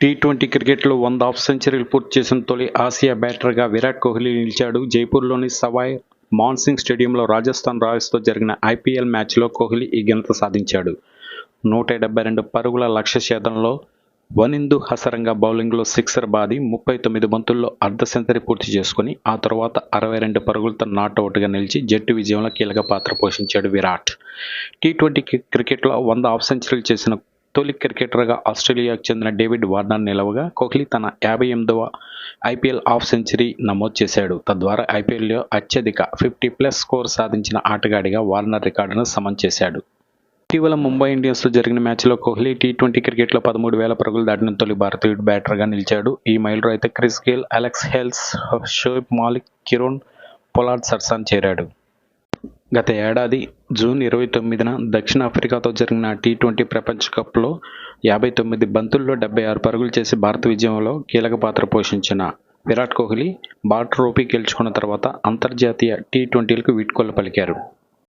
T twenty క్రికెట్లో వంద half సెంచరీలు పూర్తి చేసిన తొలి ఆసియా బ్యాటర్గా విరాట్ కోహ్లీ నిలిచాడు. జైపూర్లోని సవాయ్ మాన్సింగ్ స్టేడియంలో రాజస్థాన్ రాయల్స్తో జరిగిన ఐపీఎల్ మ్యాచ్లో కోహ్లీ ఈ ఘనత సాధించాడు. నూట డెబ్బై రెండు పరుగుల లక్ష్య ఛేదంలో వనిందు హసరంగా బౌలింగ్లో సిక్సర్ బాది ముప్పై తొమ్మిది బంతుల్లో అర్ధ సెంచరీ పూర్తి చేసుకుని ఆ తర్వాత అరవై రెండు పరుగులతో నాట్అవుట్గా నిలిచి జట్టు విజయంలో కీలక పాత్ర పోషించాడు విరాట్. టీ ట్వంటీ క్రికెట్లో వంద హాఫ్ సెంచరీలు చేసిన తొలి క్రికెటర్గా ఆస్ట్రేలియాకు చెందిన డేవిడ్ వార్నర్ నిలవగా కోహ్లీ తన యాభై ఎనిమిదవ ఐపీఎల్ హాఫ్ సెంచరీ నమోదు చేశాడు. తద్వారా ఐపీఎల్లో అత్యధిక ఫిఫ్టీ ప్లస్ స్కోర్ సాధించిన ఆటగాడిగా వార్నర్ రికార్డును సమన్ చేశాడు. ఇటీవల ముంబై ఇండియన్స్తో జరిగిన మ్యాచ్లో కోహ్లీ టీ ట్వంటీ క్రికెట్లో పదమూడు వేల పరుగులు దాటిన తొలి భారతీయుడు బ్యాటర్గా నిలిచాడు. ఈ మైలురాయి అయితే Chris Gayle Alex Hales Shoaib Malik Kieron Pollard సర్సాన్ చేరాడు. గత ఏడాది జూన్ ఇరవై తొమ్మిదిన దక్షిణాఫ్రికాతో జరిగిన టీ ట్వంటీ ప్రపంచ కప్లో యాభై తొమ్మిది బంతుల్లో డెబ్బై ఆరు పరుగులు చేసి భారత విజయంలో కీలక పాత్ర పోషించిన విరాట్ కోహ్లీ భారత ట్రోఫీ గెలుచుకున్న తర్వాత అంతర్జాతీయ టీ ట్వంటీలకు వీడ్కోలు పలికారు.